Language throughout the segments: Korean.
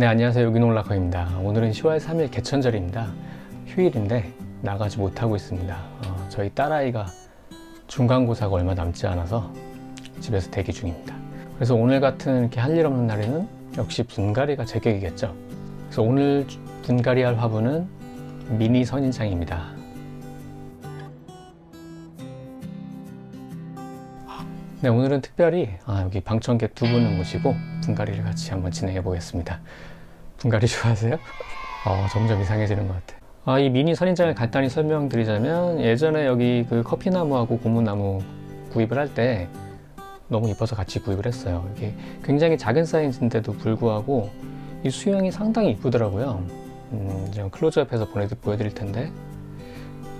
네 안녕하세요. 유기농락커입니다. 오늘은 10월 3일 개천절입니다. 휴일인데 나가지 못하고 있습니다. 어, 저희 딸아이가 중간고사가 얼마 남지 않아서 집에서 대기 중입니다. 그래서 오늘 같은 이렇게 할 일 없는 날에는 역시 분갈이가 제격이겠죠. 그래서 오늘 분갈이 할 화분은 미니 선인장입니다 네 오늘은 특별히 아, 여기 방청객 두 분을 모시고 분갈이를 같이 한번 진행해 보겠습니다 분갈이 좋아하세요? 어, 점점 이상해지는 것 같아요. 아, 이 미니 선인장을 간단히 설명드리자면 예전에 여기 그 커피나무하고 고무나무 구입을 할 때 너무 이뻐서 같이 구입을 했어요. 이게 굉장히 작은 사이즈인데도 불구하고 이 수영이 상당히 이쁘더라고요. 음, 클로즈업해서 보여드릴 텐데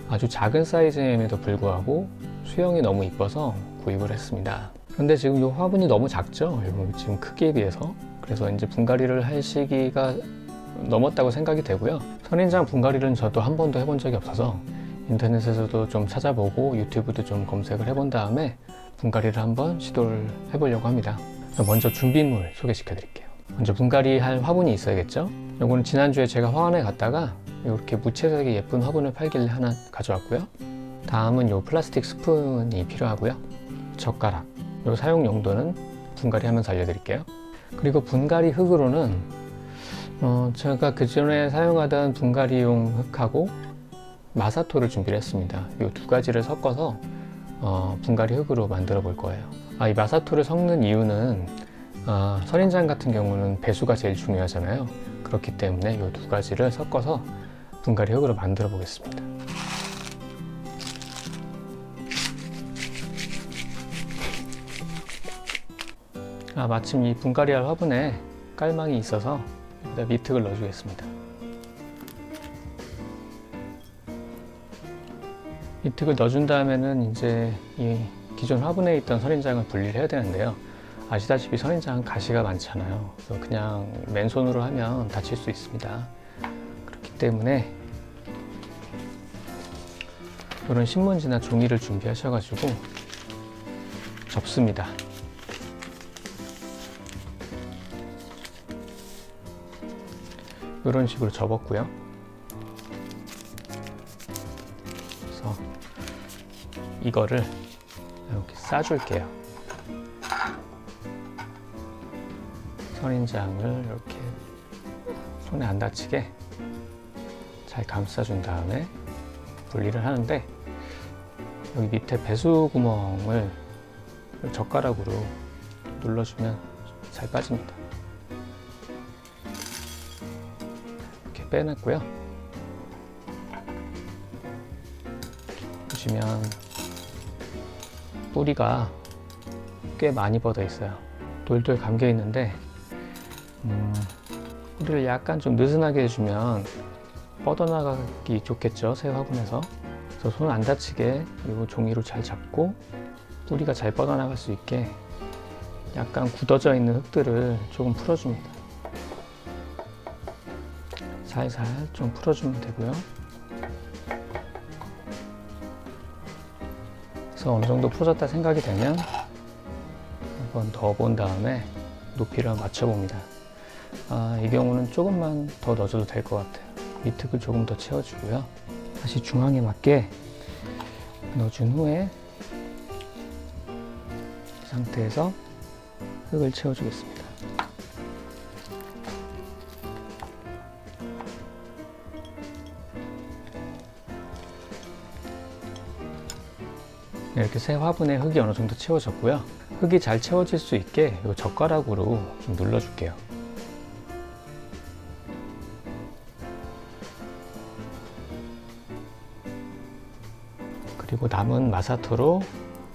아주 작은 사이즈임에도 불구하고 수영이 너무 이뻐서 구입을 했습니다. 그런데 지금 이 화분이 너무 작죠? 요 지금 크기에 비해서. 그래서 이제 분갈이를 할 시기가 넘었다고 생각이 되고요. 선인장 분갈이는 저도 한 번도 해본 적이 없어서 인터넷에서도 좀 찾아보고 유튜브도 좀 검색을 해본 다음에 분갈이를 한번 시도를 해보려고 합니다. 먼저 준비물 소개시켜 드릴게요. 먼저 분갈이 할 화분이 있어야겠죠? 요거는 지난주에 제가 화원에 갔다가 이렇게 무채색의 예쁜 화분을 팔길래 하나 가져왔고요. 다음은 요 플라스틱 스푼이 필요하고요. 젓가락. 요 사용 용도는 분갈이 하면서 알려드릴게요. 그리고 분갈이 흙으로는 어, 제가 그 전에 사용하던 분갈이용 흙하고 마사토를 준비를 했습니다. 이 두 가지를 섞어서 어, 분갈이 흙으로 만들어 볼 거예요. 아, 이 마사토를 섞는 이유는 아, 선인장 같은 경우는 배수가 제일 중요하잖아요. 그렇기 때문에 이 두 가지를 섞어서 분갈이 흙으로 만들어 보겠습니다. 아, 마침 이 분갈이할 화분에 깔망이 있어서 여기다 미특을 넣어주겠습니다. 미특을 넣어준 다음에는 이제 이 기존 화분에 있던 선인장을 분리를 해야 되는데요. 아시다시피 선인장은 가시가 많잖아요. 그래서 그냥 맨손으로 하면 다칠 수 있습니다. 그렇기 때문에 이런 신문지나 종이를 준비하셔가지고 접습니다. 이런 식으로 접었고요. 그래서 이거를 이렇게 싸줄게요. 선인장을 이렇게 손에 안 다치게 잘 감싸준 다음에 분리를 하는데 여기 밑에 배수 구멍을 젓가락으로 눌러주면 잘 빠집니다. 빼냈고요. 보시면 뿌리가 꽤 많이 뻗어 있어요. 돌돌 감겨 있는데 음, 뿌리를 약간 좀 느슨하게 해주면 뻗어나가기 좋겠죠 새 화분에서 그래서 손 안 다치게 이 종이로 잘 잡고 뿌리가 잘 뻗어나갈 수 있게 약간 굳어져 있는 흙들을 조금 풀어줍니다 살살 좀 풀어주면 되고요. 그래서 어느 정도 풀어졌다 생각이 되면 한번 더 본 다음에 높이를 맞춰봅니다. 아, 이 경우는 조금만 더 넣어줘도 될 것 같아요. 밑흙을 조금 더 채워주고요. 다시 중앙에 맞게 넣어준 후에 이 상태에서 흙을 채워주겠습니다 이렇게 새 화분에 흙이 어느 정도 채워졌고요 흙이 잘 채워질 수 있게 이 젓가락으로 좀 눌러줄게요 그리고 남은 마사토로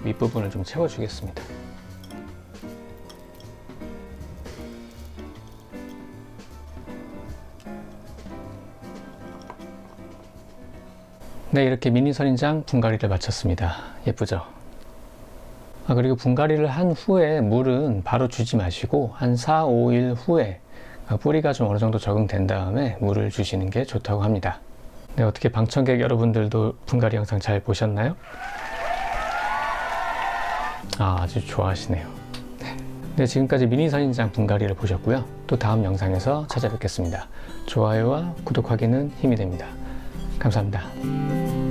윗부분을 좀 채워주겠습니다. 네, 이렇게 미니 선인장 분갈이를 마쳤습니다. 예쁘죠? 아, 그리고 분갈이를 한 후에 물은 바로 주지 마시고 한 4, 5일 후에 뿌리가 좀 어느 정도 적응된 다음에 물을 주시는 게 좋다고 합니다. 네, 어떻게 방청객 여러분들도 분갈이 영상 잘 보셨나요? 아, 아주 좋아하시네요. 네. 네, 지금까지 미니 선인장 분갈이를 보셨고요. 또 다음 영상에서 찾아뵙겠습니다. 좋아요와 구독하기는 힘이 됩니다. 감사합니다.